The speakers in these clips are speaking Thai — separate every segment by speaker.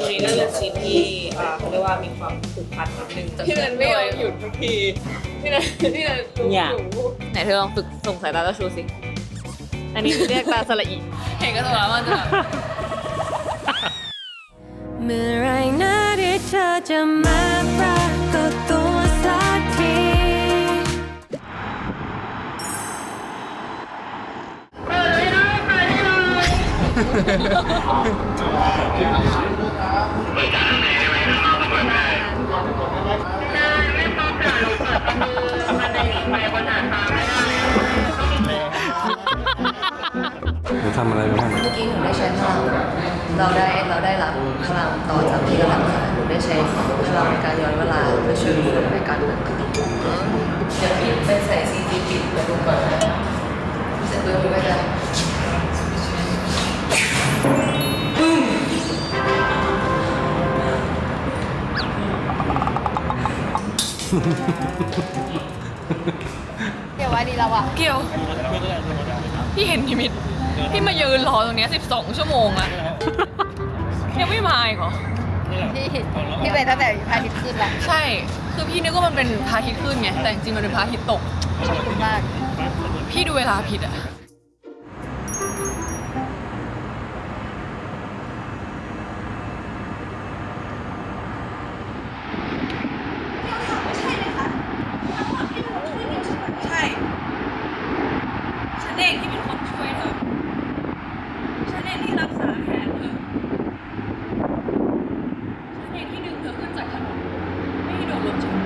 Speaker 1: ตรงนี้น่าจะซีนที่อ่าเขาเรียกว่ามีความผูกพันนิดนึงพี่นันไม่ยอมหยุดทุกทีพี่นันพี่นันรู้
Speaker 2: อย่า
Speaker 1: รู้
Speaker 2: ไหนเธอลองฝึกส่งสายตาเจ้าชูสิ อันนี้เรียกตาสละอี
Speaker 1: เห็นก็ตัวแล้วมันจะแบบ
Speaker 3: เมื่อไรนะที่เธอจะมาปรากฏตัว
Speaker 4: หนูทำอะไรไปบ้าง
Speaker 5: เมื่อกี้หนูได้ใช้พลังเราได้เราได้รับพลังต่อจากที่เราทำค่ะหนูได้ใช้พลังในการย้อนเวลาเพื่อช่วยคนในการเมืองเดี๋ยวพี่ไปใส่ซีดีปิดมาดูก่อนนะเสร็จปุ๊บหนูก็จะ
Speaker 2: เกี่ยวไว้ดีแล้วอะเกี่ยว พี่เห็นนิมิต พี่มายืนรอตรงเนี้ย12 ชั่วโมงอะยังไม่มาอีกเหรอ
Speaker 5: พี่พี่ไปตั้งแต่พระอาทิตย์ขึ้นละ
Speaker 2: ใช่ คือพี่นึกว่ามันเป็นพระอาทิตย์ขึ้นไง แต่จริงๆมันเป็นพระอาทิตย์ตก
Speaker 5: ขอบคุณมาก
Speaker 2: พี่ดูเวลาผิดอะ ใช่ ฉันเองที่เป็นคนช่วยเธอ ฉันเองที่รักษาแทนเธอ ฉันเองที่ดึงเธอขึ้นจากถนนไม่ให้โดนรถชน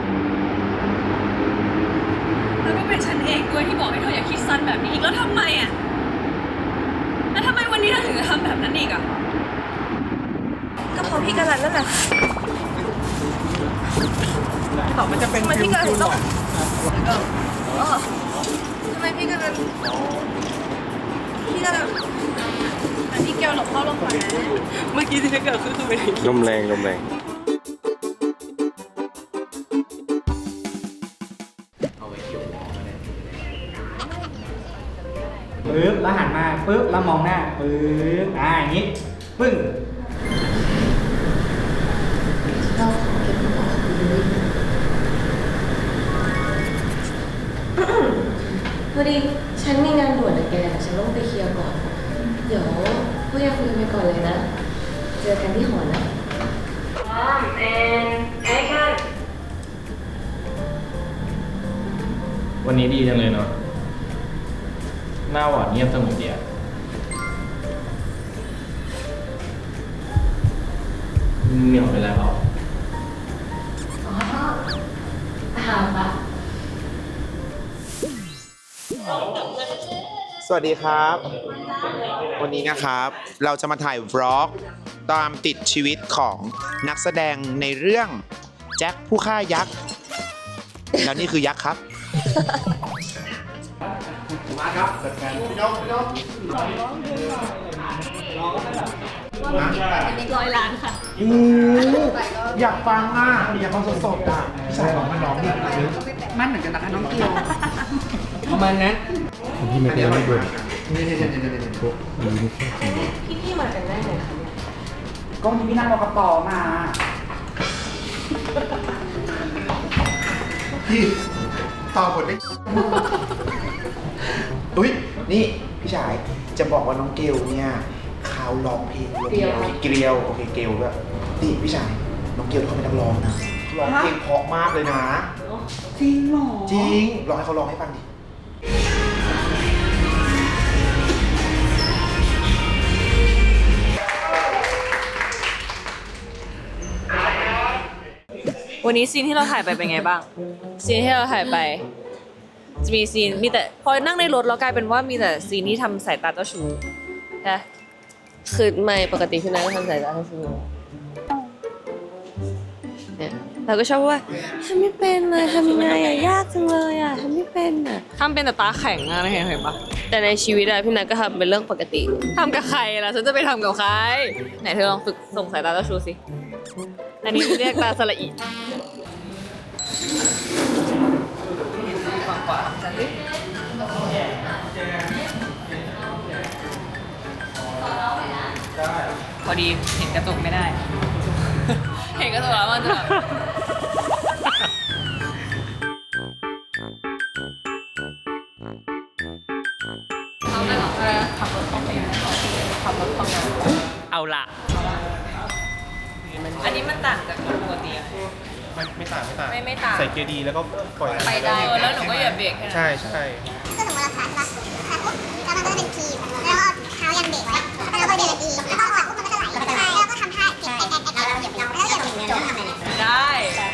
Speaker 2: แล้วก็เป็นฉันเองด้วยที่บอกให้เธออย่าคิดสั้นแบบนี้ อีกแล้วทำไมอะ แล้วทำไมวันนี้เธอถึงจะทำแบบนั้นอีกอะ
Speaker 5: ก็เพราะพี่กันนั่นแหละ
Speaker 1: ต่อมันจะเป็น
Speaker 5: ทำไมพี่กันถึงต้องเออทำไมพี่กันนั้นพี่กันนั้นอันนี้แก้วหลบเข้าลงไปนะ
Speaker 1: เมื่อกี้ที่จะเกิดขึ้นคือเป็นอย่างนี้
Speaker 4: ลมแรงลมแรง
Speaker 6: ปึ๊บแล้วหันมาปึ๊บแล้วมองหน้าปึ๊บอ่าอย่างนี้ปึ้ง
Speaker 5: พอดีฉันมีงานด่วนนะแกฉันต้องไปเคลียร์ก่อน เดี๋ยวพวกแกคุยกันไปก่อนเลยนะ เจอกันที่หอนะ
Speaker 7: วันนี้ดีจังเลยเนาะ หน้าหวานเงียบสงบดีอะเหนียวไปแล้ว
Speaker 8: สวัสดีครับ วันนี้นะครับ เราจะมาถ่ายวล็อก ตามติดชีวิตของนักแสดงในเรื่องแจ็คผู้ฆ่ายักษ์ แล้วนี่คือยักษ์ครับ มาค
Speaker 2: ร้อยล้านค่ะ
Speaker 8: อยากฟังอะอยากฟังสดๆอะพี่ชายบอกมาร้องดิ
Speaker 6: มันเหมือนกันนะคะน้องเกียวประมาณนั้น
Speaker 4: พี่ไม่ได้ไม่เบื่อ
Speaker 5: พี่พี่มากันได้ไหนคะเนี่ย
Speaker 6: ก็มีพี่นั่งรอกระป๋อมา
Speaker 8: พี่ต่อบทได้ อุ้ยนี่พี่ชายจะบอกว่าน้องเกลเนี่ยเขาร้องเพลงเกลียว เกลียวโอเคเกลด้วยนี่พี่ชายน้องเกลเขาเป็นนักร้องนะเขาร้องเพลงเพราะมากเลยนะ
Speaker 6: จริงเหรอ
Speaker 8: จริงลองให้เขาร้องให้ฟังดิ
Speaker 2: วันนี้ซีนที่เราถ่ายไปเป็นไงบ้าง ซีนที่เราถ่ายไป จะมีซีนมีแต่พอนั่งในรถเรากลายเป็นว่ามีแต่ซีนที่ทำสายตาเจ้าชู้ใช่
Speaker 5: คือไม่ปกติพี่นายก็ทำสายตาทั้งคืนเนี่ยเราก็ชอบว่าทำไม่เป็นเลยทำยังไงอะยากจังเลยอะทำไม่เป็นอะ
Speaker 2: ทำเป็นแต่ตาแข็งอะเห็นเห็นปะ
Speaker 5: แต่ในชีวิตอะพี่นายก็ทำเป็นเรื่องปกติ
Speaker 2: ทำกับใครล่ะฉันจะไปทำกับใคร ไหนเธอลองฝึกส่งสายตาเจ้าชู้สิอันนี้เรียกตาสละอี พอดีเห็นกระจกไม่ได้
Speaker 9: แล้วมันจะแบบเอาไปหรอขับรถเข้าไปขับรถเข้ามา
Speaker 10: เอาละ
Speaker 9: อันนี้มันต่างจากรถ
Speaker 6: ไม่ไม่ต่างไม่ต่าง
Speaker 9: ไม่ไม่ต่าง
Speaker 6: ใส่เกียร์ดีแล้วก็ปล่อย
Speaker 9: ไปได้เออแล้วหนูก็อย่าเบรกแค่นั้น
Speaker 6: ใช่ใช่
Speaker 11: ก็สมมติเราขาดใช่ปะขาดปุ๊บแล้วมันก็จะเป็นทีมแล้วก็เท้ายันเบรกไว้แล้วก็เดินดีแล้วก็ออกปุ๊บมันก็จะไหลใช่แล้วก็ทำท่าเอ็กเอ็กเอ็กเอ็กแล้วเหยียบเราแล้วเหยียบตรงนี้แล้วทำอะไรเนี่ย
Speaker 9: ได้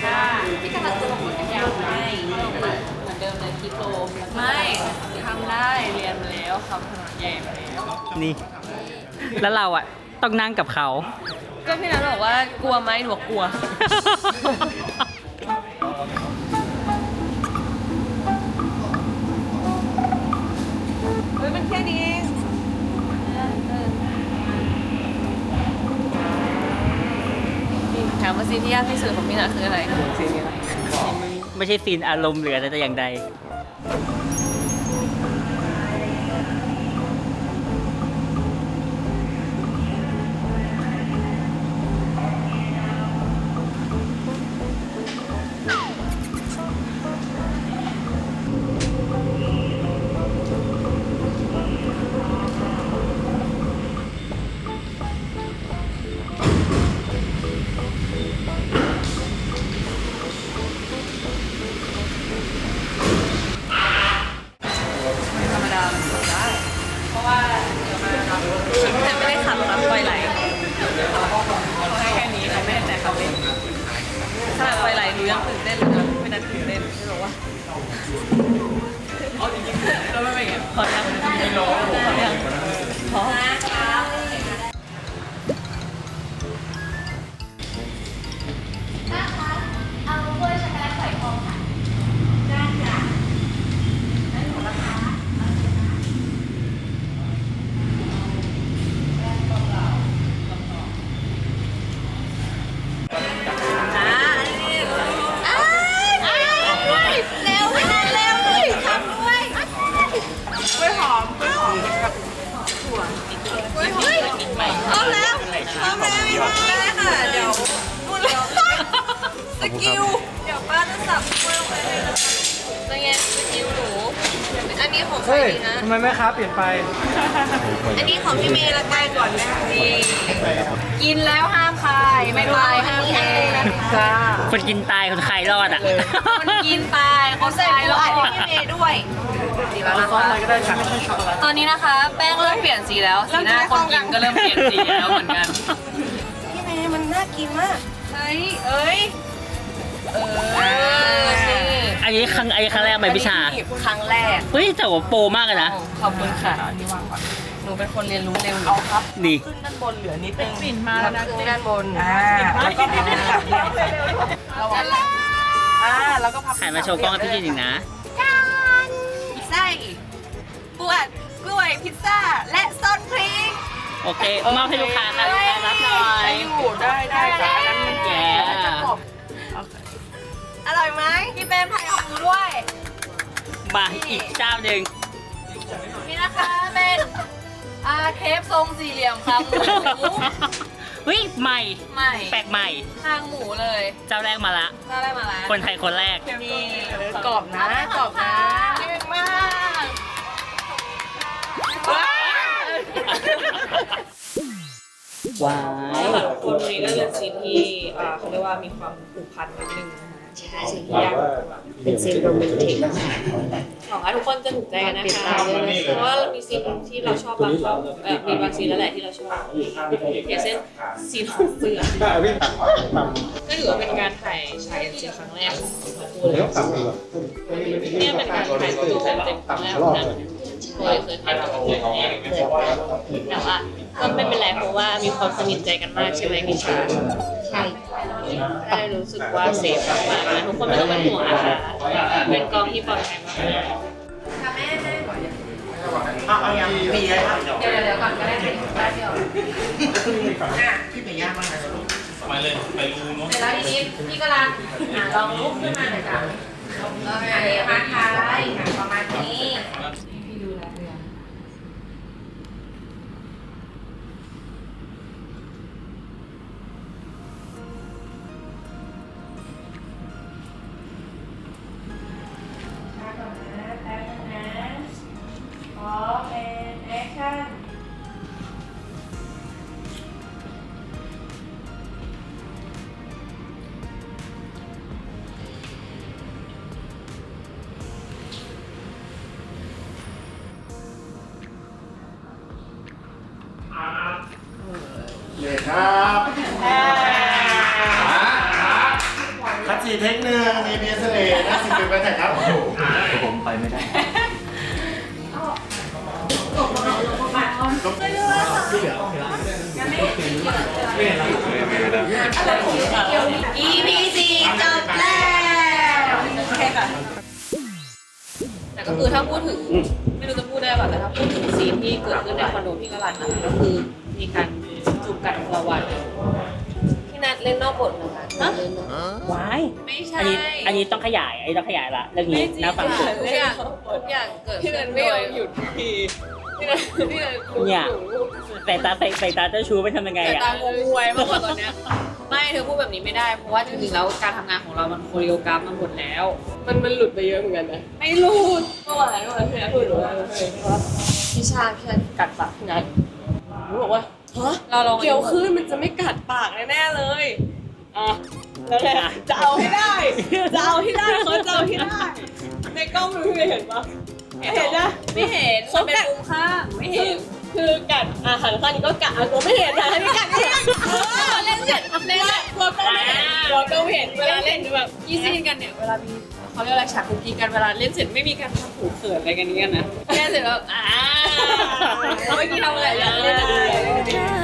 Speaker 9: ได้พี่จะมาตัวของจักรยานให้เหมือนเดิมเลยคิโลไม่ทำได้เรียนมาแล้วขับถนนใหญ่มาแล้ว
Speaker 10: นี่ แล้วเราอะ ต้องนั่งกับเขา
Speaker 9: ก็พี่นัทบอกว่ากลัวไหมหนูบอกกลัว เฮ้ยมันแค่นี้เองถามว่าซีนที่ยากที่สุดของพี่นัทคืออะไรซีนนี้
Speaker 10: ไม่ใช่ซีนอารมณ์เหลือแต่อย่างใด
Speaker 9: ตื่นเต้นไม่รู้ว่าเอาจริงๆแล้วไม่เป็นไงขอ
Speaker 11: ทำไม่
Speaker 9: รู้อง เฮ้
Speaker 10: ย
Speaker 9: ดีนะ
Speaker 10: ทำไมแม่ค้าเปลี่ยนไป
Speaker 9: อันนี้ของพี่เมย์ละกันก่อนนะนี่กินแล้วห้ามคายไม่ตายห้ามแพ้จ้า
Speaker 10: คนกินตายคนขายรอดอะ
Speaker 9: คนกินตายคนตายรอดพี่เมย์ด้วยดีแล้วนะคะตอนนี้นะคะ แป้งเริ่มเปลี่ยนสีแล้วสีหน้าคนกินก็เริ่มเปลี่ยนสีแล้วเหมือนกันพี่เมย์มันน่ากินมากเฮ้ยเอ้ยเออนี่
Speaker 10: อันนี้ครั้งไอ้ครั้งแรกไหมพิชา
Speaker 9: ครั้งแรก
Speaker 10: เฮ้ยแต่ว่าโปรมากเลยนะ
Speaker 9: ขอบคุณค่ะหนูเป็นคนเรียนรู้เร็วเอาครับ
Speaker 10: นี่
Speaker 9: ขึ้นด้านบนเหลือนิดนึงปิ่นมาแล้วนะขึ้นด้านบนอ่าแล้วก็พับระวังอ่าแล้วก็พับ
Speaker 10: หันมาโชว์กล้องให้พี่ยินอีกนะ
Speaker 9: ไส้ปวดกล้วยพิซซ่าและซอสพริก
Speaker 10: โอเคมอบให้ลูกค้าค่ะลูกค้ารับหน่อย
Speaker 9: อยู่ได้ได้ได้อันนั้นมัน
Speaker 10: แก
Speaker 9: อร่อยไหมพี่เปรมถ่ายของหนูด้วย
Speaker 10: มาอีกเจ้าหนึ่ง
Speaker 9: นี่นะคะเป็นอาเคฟทรงสี่เหลี่ยมครับหมู
Speaker 10: เฮ้ยใหม่
Speaker 9: ใหม่
Speaker 10: แปลกใหม่
Speaker 9: ทางหมูเลย
Speaker 10: เจ้าแรกมาละ
Speaker 9: ได้อะไรมาแล้ว
Speaker 10: คนไทยคนแรก
Speaker 9: นี่กรอบนะกรอบนะเก่งมากว้าว
Speaker 10: ว้าย
Speaker 1: คนนี้ก็เป็นซีนที่อ่าเขาเรียกว่ามีความผูกพันนิดนึง ใช่ซีนที่ยากเป็นซีนโรแมนติกหวังว่าทุกคนจะถูกใจกันนะคะเพราะว่าเรามีซีนที่เราชอบบางครั้งเออมีบางซีนแล้วแหละที่เราชอบอย่างเช่นซีนของเสือก็ถือว่าเป็นการถ่ายฉายจริงครั้งแรกของทั้งคู่เลยเนี่ยเป็นการถ่ายตัวเต็มครั้งแรกของนั้น เคยเคยถ่ายกับเพื่อนแรกแต่ว่าก็ไม่เป็นไรเพราะว่ามีความสนิทใจกันมากใช่ไหมพี่ชาใช่ได้รู้สึกว่าเซฟมากๆนะทุกคนไม่ต้องเป็นห่วงนะคะเป็นกองที่ปลอดภัยมาก
Speaker 9: เดี๋ยวเดี๋ยวก่อนก็ได้สิแป๊บเดียวไปเลยไปรูเนาะเสร็จแล้วทีนี้พี่ก็รันอะลองลุกขึ้นมาหน่อยจ้ะโอเคมาทายอะประ
Speaker 7: ไปไม่ได้
Speaker 5: EP สี่จบแล้ว
Speaker 9: โอเคค่ะ
Speaker 1: แต่ก็คือถ้าพูดถึง ไม่รู้จะพูดได้ป่ะแต่ถ้าพูดถึงซีนที่เกิดขึ้นในคอนโดพี่กรันนะก็คือมีการจูบกันคนละวันพี่นัท เล่นนอกบทเหมือนกันเล่นนอก
Speaker 12: ว้าย
Speaker 1: ไม่ใช่
Speaker 12: อันนี้อันนี้ต้องขยาย อันนี้ต้องขยายละเรื่อง
Speaker 1: ไม่
Speaker 12: นี้
Speaker 1: จริง
Speaker 12: น่าฟังสุด
Speaker 1: ทุกอย่างทุกอย่างเกิดขึ้นไม่ยอมหยุดทีพี่นัทพี่นัทรู้
Speaker 12: เนี่ย
Speaker 1: อยู่
Speaker 12: แต่ตาใส่ใส่ตาเจ้าชู้ไปทำยังไง
Speaker 1: แต่
Speaker 12: อะ
Speaker 1: ตางงงวยมากกว่าตอนเนี้ยไม่เธอพูดแบบนี้ไม่ได้ เพราะว่าจริงๆแล้วการทำงานของเรามันโคเรียกราฟมาหมดแล้ว มันมันหลุดไปเยอะเหมือนกันนะไม่หลุดเมื่อวานเมื่อวานพี่นัทพูดหรือว่าพี่ชาพี่ชากัดปากพี่นัทหนูบอกว่าฮะ เราลองเกี่ยวขึ้นมันจะไม่กัดปากแน่ๆเลยอะแล้วไงจะเอาให้ได้ จะเอาให้ได้เขาจะเอาให้ได้ ในกล้องมันไม่เห็นปะเห็นนะไม่เห็นมันเป็นมุมข้างไม่เห็น คือกัดอาหารข้างนี้ก็กัดอะตัวไม่เห็นนะนี่กัดไม่เห็นเออเล่นเสร็จเล่นแล้วตัวก็ไม่เห็นตัวก็ไม่เห็นเวลาเล่นแบบยี่ซีกันเนี่ยเวลามี เขาเรียกอะไรฉากคุกกี้กันเวลาเล่นเสร็จไม่มีการทำผูกเขินอะไรกันนี้กันนะเล่นเสร็จแล้วอ่าเมื่อกี้ทำอะไรเล่นอะไร